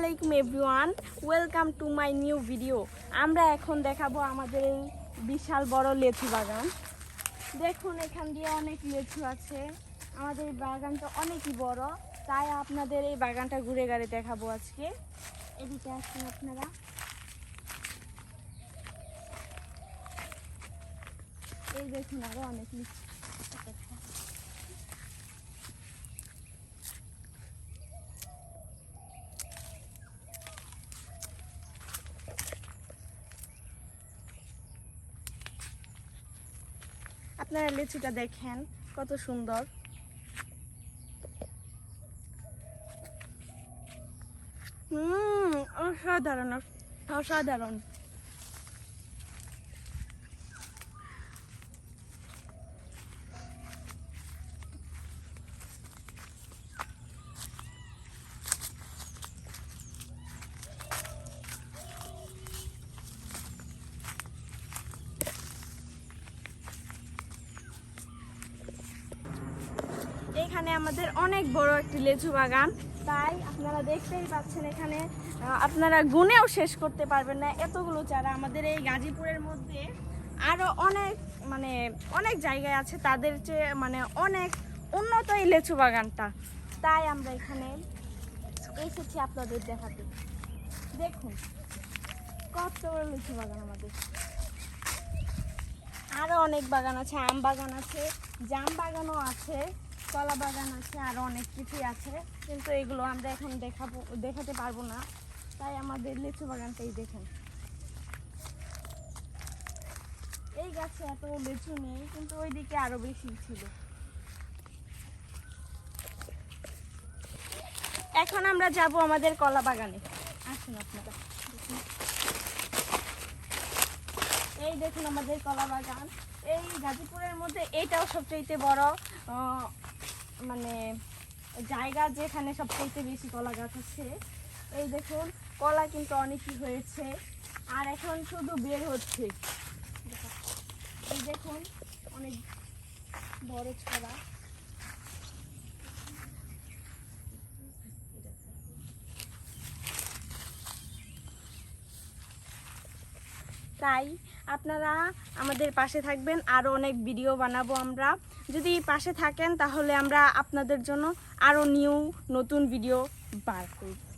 আলাইকুম everyone, welcome to my new video. আমরা এখন দেখাবো আমাদের এই বিশাল বড় লেচু বাগান। দেখুন, এখান দিয়ে অনেক লেচু আছে। আমাদের এই বাগানটা অনেকই বড়, তাই আপনাদের এই বাগানটা ঘুরে ঘুরে দেখাবো আজকে। এদিকে আসুন আপনারা। এই দেখুন আরও অনেক লিচু। আপনারা লিচুটা দেখেন কত সুন্দর। হুম অসাধারণ অসাধারণ। এখানে আমাদের অনেক বড় একটি লেচু বাগান। তাই আপনারা দেখতেই পাচ্ছেন এখানে আপনারা গুনেও শেষ করতে পারবেন না। এতগুলো চারা আমাদের এই গাজীপুরের মধ্যে আরও অনেক মানে অনেক জায়গায় আছে। তাদের চেয়ে মানে অনেক উন্নত এই লেচু বাগানটা। তাই আমরা এখানে এসেছি আপনাদের দেখাতে। দেখুন, কত বড় লিচু বাগান আমাদের। আরও অনেক বাগান আছে, আম বাগান আছে, জাম বাগানও আছে। কলা বাগান আছে, আরও অনেক কিছুই আছে। কিন্তু এগুলো আমরা এখন দেখাবো, দেখাতে পারব না। তাই আমাদের লিচু বাগানটাই দেখেন। এই গাছে এত লিচু নেই, কিন্তু ওই দিকে আরও বেশি ছিল। এখন আমরা যাব আমাদের কলা বাগানে আসুন আপনারা। এই দেখুন আমাদের কলা বাগান এই গাজীপুরের মধ্যে এইটাও সবচেয়ে বড় মানে জায়গা যেখানে সবচেয়ে বেশি কলা গাছ আছে, এই দেখুন, কলা কিন্তু অনেকই হয়েছে। আর এখন শুধু বের হচ্ছে। এই দেখুন, অনেক বড় ছড়া। তাই আপনারা আমাদের পাশে থাকবেন। আরও অনেক ভিডিও বানাবো আমরা। যদি পাশে থাকেন, তাহলে আমরা আপনাদের জন্য আরও নিউ নতুন ভিডিও বার করব।